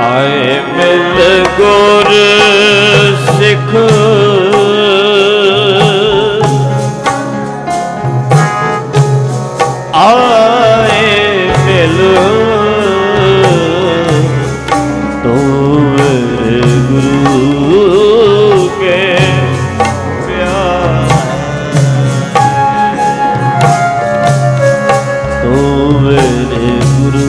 ਆਏ ਮਿਲ ਗੁਰ ਸਿੱਖ। ਆਏ ਮਿਲ ਤੋਰ ਗੁਰੂ ਕੇ ਪਿਆਰ। ਤੋਰ ਗੁਰੂ